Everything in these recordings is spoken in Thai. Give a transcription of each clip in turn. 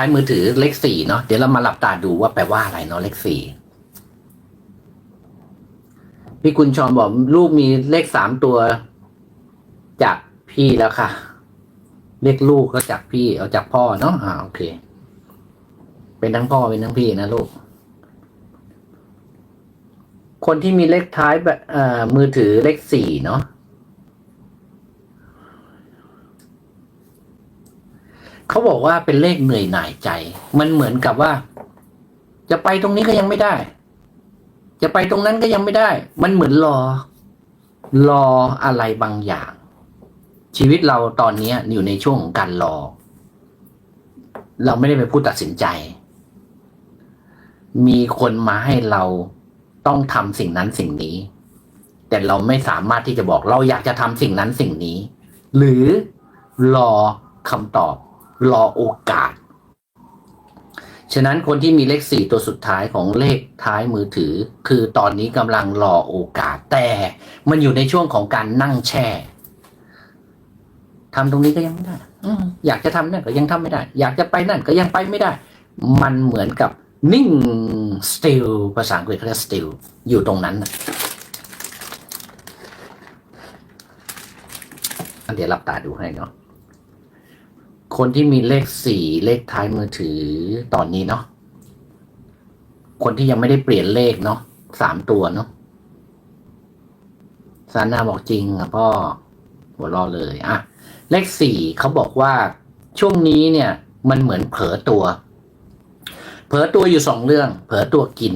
ช้มือถือเลขสี่เนาะเดี๋ยวเรามาหลับตาดูว่าแปลว่าอะไรเนาะเลขสี่พี่คุณชอนบอกลูกมีเลขสามตัว จากพี่แล้วค่ะ เลขลูกก็จากพี่เอาจากพ่อเนาะอ่าโอเค เป็นทั้งพ่อเป็นทั้งพี่นะลูก คนที่มีเลขท้ายแบบเอ่อมือถือเลขสี่เนาะ เขาบอกว่าเป็นเลขเหนื่อยหน่ายใจ มันเหมือนกับว่า จะไปตรงนี้ก็ยังไม่ได้ จะไปตรงนั้นก็ยังไม่ได้ มันเหมือนรอ รออะไรบางอย่าง ชีวิตเราตอนนี้อยู่ในช่วงของการรอ เราไม่ได้เป็นผู้ตัดสินใจ มีคนมาให้เราต้องทำสิ่งนั้นสิ่งนี้ แต่เราไม่สามารถที่จะบอกเราอยากจะทำสิ่งนั้นสิ่งนี้ หรือรอคำตอบ รอโอกาส ฉะนั้นคนที่มีเลขสี่ตัวสุดท้ายของเลขท้ายมือถือ คือตอนนี้กำลังรอโอกาส แต่มันอยู่ในช่วงของการนั่งแช่ทำตรงนี้ก็ยังไม่ได้ออยากจะทำนั่นก็ยังทำไม่ได้ อยากจะไปนั่นก็ยังไปไม่ได้ มันเหมือนกับนิ่ง still ภาษาอังกฤษเขาเรียก still อยู่ตรงนั้นนะเดี๋ยวหลับตาดูให้เนาะ คนที่มีเลขสี่เลขท้ายมือถือตอนนี้เนาะคนที่ยังไม่ได้เปลี่ยนเลขเนาะสามตัวเนาะซานาบอกจริงอะพ่อหัวเรอเลยอะเลขสี่เขาบอกว่าช่วงนี้เนี่ย มันเหมือนเผลอตัว เผลอตัวอยู่สองเรื่อง เผลอตัวกิน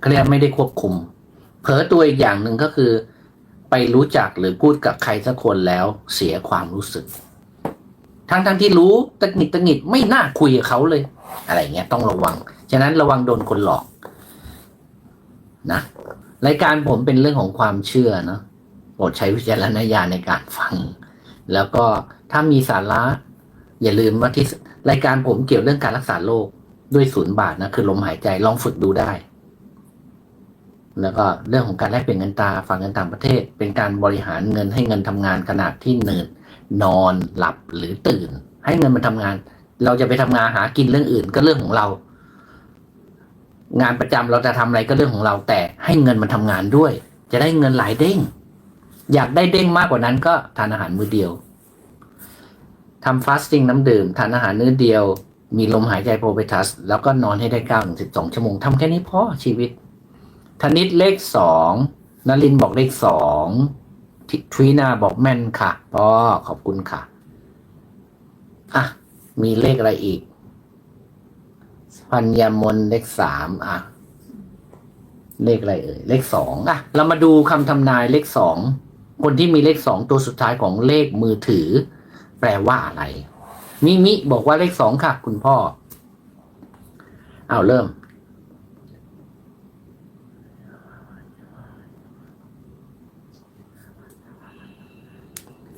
เขาเรียกไม่ได้ควบคุม เผลอตัวอีกอย่างหนึ่งก็คือ ไปรู้จักหรือพูดกับใครสักคนแล้วเสียความรู้สึก ทั้งทั้งที่รู้ตะหงิดตะหงิดไม่น่าคุยกับเขาเลย อะไรเงี้ยต้องระวัง ฉะนั้นระวังโดนคนหลอกนะรายการผมเป็นเรื่องของความเชื่อเนาะโปรดใช้วิจารณญาณในการฟัง แล้วก็ถ้ามีสาระ อย่าลืมว่าที่รายการผมเกี่ยวเรื่องการรักษาโรคด้วยศูนย์บาทนะคือลมหายใจลองฝึกดูได้ แล้วก็เรื่องของการแลกเปลี่ยนเงินตาฝากเงินต่างประเทศ เป็นการบริหารเงินให้เงินทำงานขนาดที่เนิน นอนหลับหรือตื่น ให้เงินมันทำงาน เราจะไปทำงานหากินเรื่องอื่นก็เรื่องของเรา งานประจำเราจะทำอะไรก็เรื่องของเรา แต่ให้เงินมันทำงานด้วย จะได้เงินหลายเด้ง อยากได้เด้งมากกว่านั้นก็ทานอาหารมื้อเดียวทำฟาสติ้งน้ำดื่มทานอาหารมื้อเดียว มีลมหายใจโพเบทัส แล้วก็นอนให้ได้เก้าถึงสิบสองชั่วโมงทำแค่นี้พอชีวิตธนิตเลขสองนลินบอกเลขสอง ทวีนาบอกแม่นค่ะพ่อขอบคุณค่ะ อะ มีเลขอะไรอีก พันยามนเลขสามอะ เลขอะไรเอ่ย เลขสองอะ เรามาดูคำทำนายเลขสอง คนที่มีเลขสองตัวสุดท้ายของเลขมือถือ แปลว่าอะไร มิมิบอกว่าเลขสองค่ะ คุณพ่อ เอาเริ่ม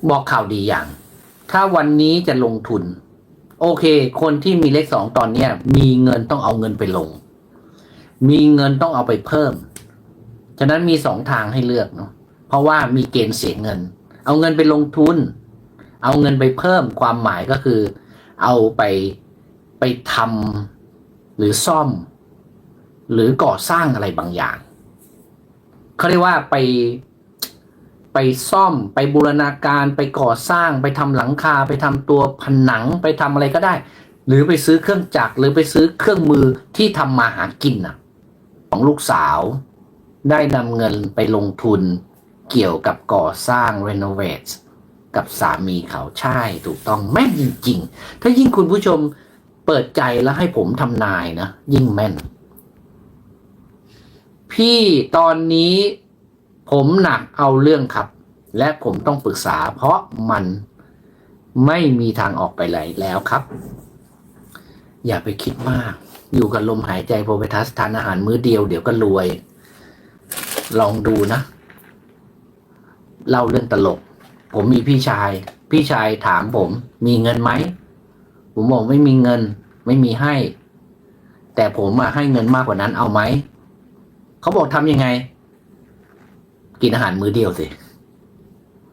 บอกข่าวดีอย่าง ถ้าวันนี้จะลงทุน โอเค คนที่มีเลขสองตอนเนี้ย มีเงินต้องเอาเงินไปลง มีเงินต้องเอาไปเพิ่ม ฉะนั้นมีสองทางให้เลือกเนาะเพราะว่ามีเกณฑ์เสียเงิน เอาเงินไปลงทุน เอาเงินไปเพิ่มความหมายก็คือ เอาไปไปทำหรือซ่อม หรือก่อสร้างอะไรบางอย่างเขาเรียกว่าไป ไปซ่อมไปบูรณาการไปก่อสร้างไปทำหลังคา ไปทำตัวผนังไปทำอะไรก็ได้ หรือไปซื้อเครื่องจักรหรือไปซื้อเครื่องมือที่ทำมาหากินน่ะของลูกสาว ได้นำเงินไปลงทุนเกี่ยวกับก่อสร้างรีโนเวทกับสามีเขาใช่ถูกต้องแม่นจริงๆ ถ้ายิ่งคุณผู้ชมเปิดใจแล้วให้ผมทำนายนะ ยิ่งแม่น พี่ตอนนี้ ผมหนักเอาเรื่องครับ และผมต้องปรึกษา เพราะมันไม่มีทางออกไปไหนแล้วครับ อย่าไปคิดมาก อยู่กับลมหายใจโพเปทัสทานอาหารมื้อเดียวเดี๋ยวก็รวย ลองดูนะ เล่าเรื่องตลก ผมมีพี่ชาย พี่ชายถามผม มีเงินไหม ผมบอกไม่มีเงิน ไม่มีให้ แต่ผมอะให้เงินมากกว่านั้นเอาไหม เขาบอกทำยังไง กินอาหารมื้อเดียวสิ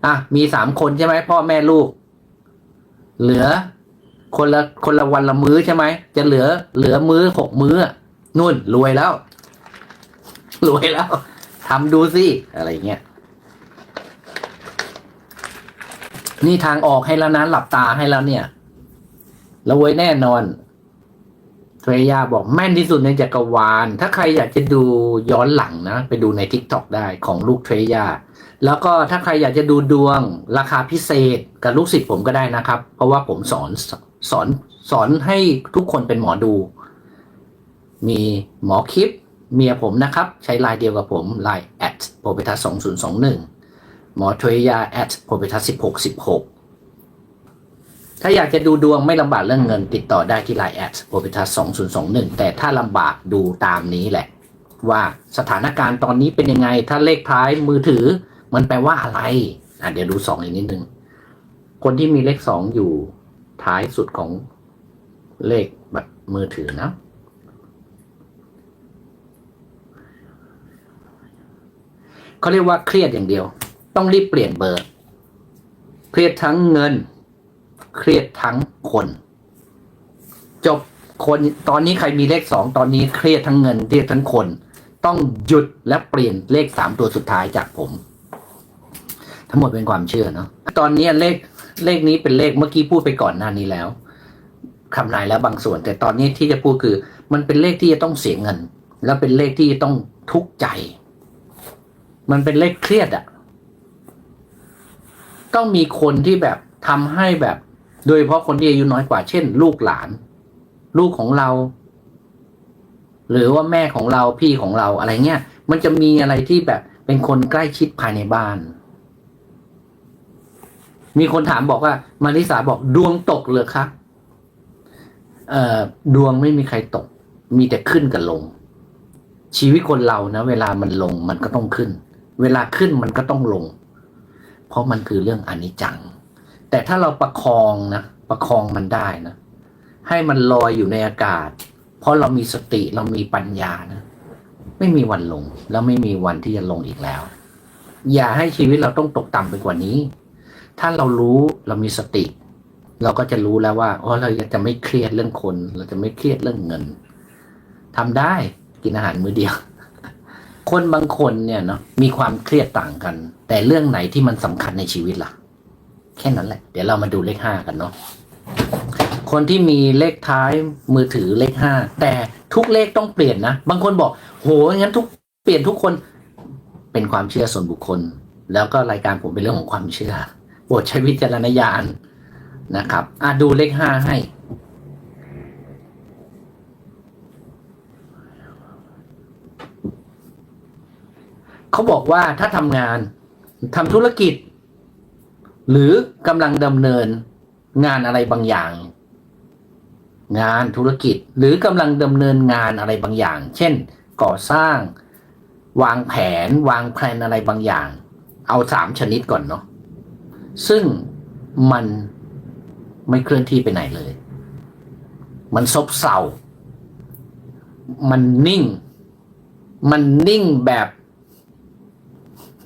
อะ มีสามคนใช่ไหมพ่อแม่ลูก เหลือ คนละคนละวันละมื้อใช่ไหม จะเหลือ เหลือมื้อหกมื้อนู่นรวยแล้ว รวยแล้วทำดูสิอะไรเงี้ยนี่ทางออกให้แล้วนะหลับตาให้แล้วเนี่ยรวยแน่นอน เทรยาบอกแม่นที่สุดในจักรวาล ถ้าใครอยากจะดูย้อนหลังนะ ไปดูใน t ิ k t o k ได้ของลูกเทรยา แล้วก็ถ้าใครอยากจะดูดวงราคาพิเศษกับลูกศิษย์ผมก็ได้นะครับ เพราะว่าผมสอนสอนสอนให้ทุกคนเป็นหมอดู มีหมอคลิปเมียผมนะครับ ใช้ไลน์เดียวกับผมไลน์ at p o p e t a 2021หมอเทรยา at p o p e t a 1616 ถ้าอยากจะดูดวงไม่ลำบากเรื่องเงิน ติดต่อได้ที่ Line แอดโ o เ e ทัส2021แต่ถ้าลำบากดูตามนี้แหละ ว่าสถานการณ์ตอนนี้เป็นยังไง ถ้าเลขท้ายมือถือ มันแปลว่าอะไร อะเดี๋ยวดูสองอีกนิดนึง คนที่มีเลขสองอยู่ท้ายสุดของเลขแบบมือถือนะเขาเรียกว่าเครียดอย่างเดียว ต้องรีบเปลี่ยนเบอร์ เครียดทั้งเงิน เครียดทั้งคน จบคนตอนนี้ใครมีเลขสองตอนนี้เครียดทั้งเงินเครียดทั้งคน ต้องหยุดและเปลี่ยนเลขสามตัวสุดท้ายจากผม ทั้งหมดเป็นความเชื่อเนาะตอนนี้เลขเลขนี้เป็นเลขเมื่อกี้พูดไปก่อนหน้านี้แล้วคำนายแล้วบางส่วน แต่ตอนนี้ที่จะพูดคือ มันเป็นเลขที่จะต้องเสียเงิน แล้วเป็นเลขที่จะต้องทุกข์ใจ มันเป็นเลขเครียดอะต้องมีคนที่แบบทำให้แบบ โดยเฉพาะคนที่อายุน้อยกว่า เช่น ลูกหลาน ลูกของเรา หรือว่าแม่ของเราพี่ของเราอะไรเงี้ย มันจะมีอะไรที่แบบเป็นคนใกล้ชิดภายในบ้าน มีคนถามบอกว่ามาริสาบอกดวงตกเลยครับเอ่อดวงไม่มีใครตก มีแต่ขึ้นกับลง ชีวิตคนเรานะ เวลามันลงมันก็ต้องขึ้น เวลาขึ้นมันก็ต้องลง เพราะมันคือเรื่องอนิจจัง แต่ถ้าเราประคองนะประคองมันได้นะ ให้มันลอยอยู่ในอากาศ เพราะเรามีสติเรามีปัญญานะ ไม่มีวันลง แล้วไม่มีวันที่จะลงอีกแล้ว อย่าให้ชีวิตเราต้องตกต่ำไปกว่านี้ ถ้าเรารู้เรามีสติ เราก็จะรู้แล้วว่าอ๋อเราจะไม่เครียดเรื่องคน เราจะไม่เครียดเรื่องเงินทำได้กินอาหารมื้อเดียว คนบางคนเนี่ยเนาะมีความเครียดต่างกัน แต่เรื่องไหนที่มันสำคัญในชีวิตล่ะ แค่นั้นแหละ เดี๋ยวเรามาดูเลขห้ากันเนาะคนที่มีเลขท้ายมือถือเลขห้าแต่ทุกเลขต้องเปลี่ยนนะ บางคนบอก โหงั้นทุกเปลี่ยนทุกคนเป็นความเชื่อส่วนบุคคล แล้วก็รายการผมเป็นเรื่องของความเชื่อโปรดใช้วิจารณญาณนะครับอะดูเลขห้าให้เขาบอกว่าถ้าทำงานทำธุรกิจ หรือกำลังดำเนินงานอะไรบางอย่าง งานธุรกิจหรือกำลังดำเนินงานอะไรบางอย่าง เช่น ก่อสร้าง วางแผน วางแผนอะไรบางอย่าง เอาสามชนิดก่อนเนาะซึ่งมันไม่เคลื่อนที่ไปไหนเลย มันซบเซา มันนิ่ง มันนิ่งแบบ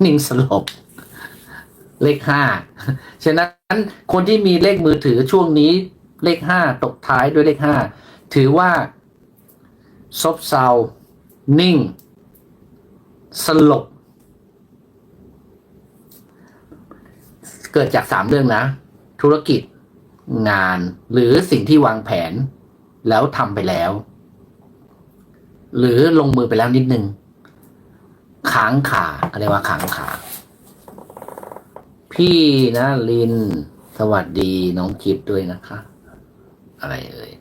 นิ่งสลบ เลขห้าฉะนั้นคนที่มีเลขมือถือช่วงนี้เลขห้าตกท้ายด้วยเลขห้าถือว่าซบเซา นิ่ง สลบ เกิดจากสามเรื่องนะ ธุรกิจ งาน หรือสิ่งที่วางแผน แล้วทำไปแล้ว หรือลงมือไปแล้วนิดนึง ค้างขาอะไรว่าค้างขา พี่นะลิน สวัสดีน้องคิดด้วยนะคะ อะไรเอ่ย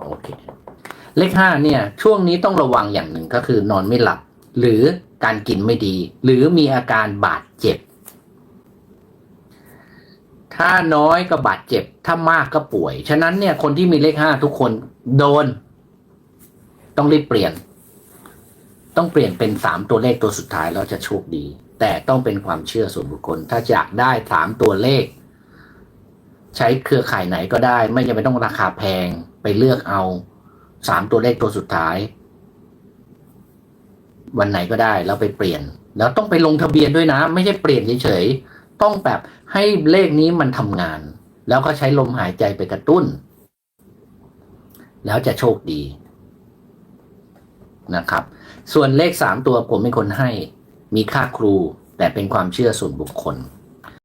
โอเค เลขห้าเนี่ย ช่วงนี้ต้องระวังอย่างหนึ่งก็คือนอนไม่หลับ หรือการกินไม่ดี หรือมีอาการบาดเจ็บ ถ้าน้อยก็บาดเจ็บ ถ้ามากก็ป่วย ฉะนั้นเนี่ยคนที่มีเลขห้าทุกคนโดน ต้องรีบเปลี่ยน ต้องเปลี่ยนเป็นสามตัวเลขตัวสุดท้ายแล้วจะโชคดี แต่ต้องเป็นความเชื่อส่วนบุคคล ถ้าอยากได้สามตัวเลข ใช้เครือข่ายไหนก็ได้ ไม่จำเป็นต้องราคาแพงไปเลือกเอาสามตัวเลขตัวสุดท้าย วันไหนก็ได้แล้วไปเปลี่ยน แล้วต้องไปลงทะเบียนด้วยนะ ไม่ใช่เปลี่ยนเฉยๆต้องแบบให้เลขนี้มันทำงาน แล้วก็ใช้ลมหายใจไปกระตุ้น แล้วจะโชคดีนะครับ ส่วนเลขสามตัวผมเป็นคนให้ มีค่าครูแต่เป็นความเชื่อส่วนบุคคล